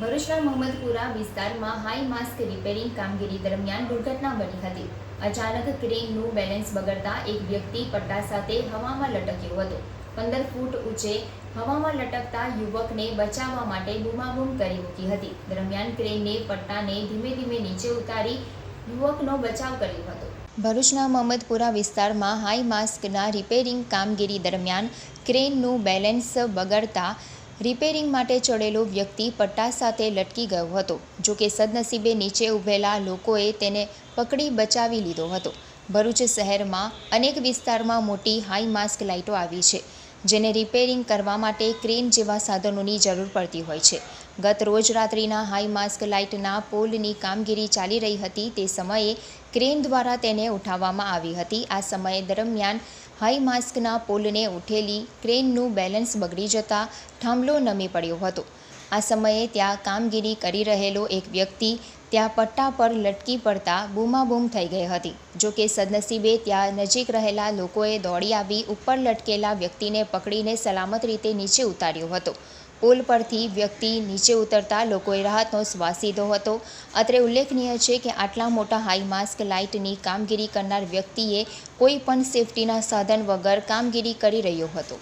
ભરૂચના મોહમ્મદપુરા વિસ્તારમાં high mask repairing કામગીરી દરમિયાન દુર્ઘટના બની હતી. અચાનક ક્રેનનું બેલેન્સ બગડતા એક વ્યક્તિ પટ્ટા સાથે હવામાં લટક્યો હતો. પંદર ફૂટ ઊંચે હવામાં લટકતા યુવકને બચાવવા માટે બૂમાબૂમ કરી મૂકી હતી. દરમિયાન ક્રેનને પટ્ટાને ધીમે ધીમે નીચે ઉતારી યુવકનો બચાવ કર્યો હતો. ભરૂચના મોહમ્મદપુરા વિસ્તારમાં હાઈ માસ્કના રિપેરિંગ કામગીરી દરમિયાન ક્રેનનું બેલેન્સ બગડતા રિપેરિંગ માટે ચડેલો વ્યક્તિ પટ્ટા સાથે લટકી ગયો હતો. જો કે સદનસીબે નીચે ઊભેલા લોકોએ તેને પકડી બચાવી લીધો હતો. ભરૂચ શહેરમાં અનેક વિસ્તારમાં મોટી હાઈ માસ્ક લાઇટો આવી છે. જેને રિપેરિંગ કરવા માટે ક્રેન જેવા સાધનોની જરૂર પડતી હોય છે. ગત રોજ રાત્રિના હાઈ માસ્ક લાઇટના પોલની કામગીરી ચાલી રહી હતી તે સમયે ક્રેન દ્વારા તેને ઉઠાવવામાં આવી હતી. આ સમય દરમિયાન હાઈ માસ્કના પોલને ઉઠેલી ક્રેનનું બેલેન્સ બગડી જતાં થાંભલો નમી પડ્યો હતો. આ સમયે ત્યાં કામગીરી કરી રહેલો એક વ્યક્તિ ત્યાં પટ્ટા પર લટકી પડતા બૂમાબૂમ થઈ ગઈ હતી. જો કે સદનસીબે ત્યાં નજીક રહેલા લોકોએ દોડી આવી ઉપર લટકેલા વ્યક્તિને પકડીને સલામત રીતે નીચે ઉતાર્યો હતો. પુલ પરથી વ્યક્તિ નીચે ઉતરતા લોકોએ રાહતનો શ્વાસ લીધો હતો. અત્રે ઉલ્લેખનીય છે કે આટલા મોટા હાઈ માસ્ક લાઇટની કામગીરી કરનાર વ્યક્તિએ કોઈ પણ સેફટીના સાધન વગર કામગીરી કરી રહ્યો હતો.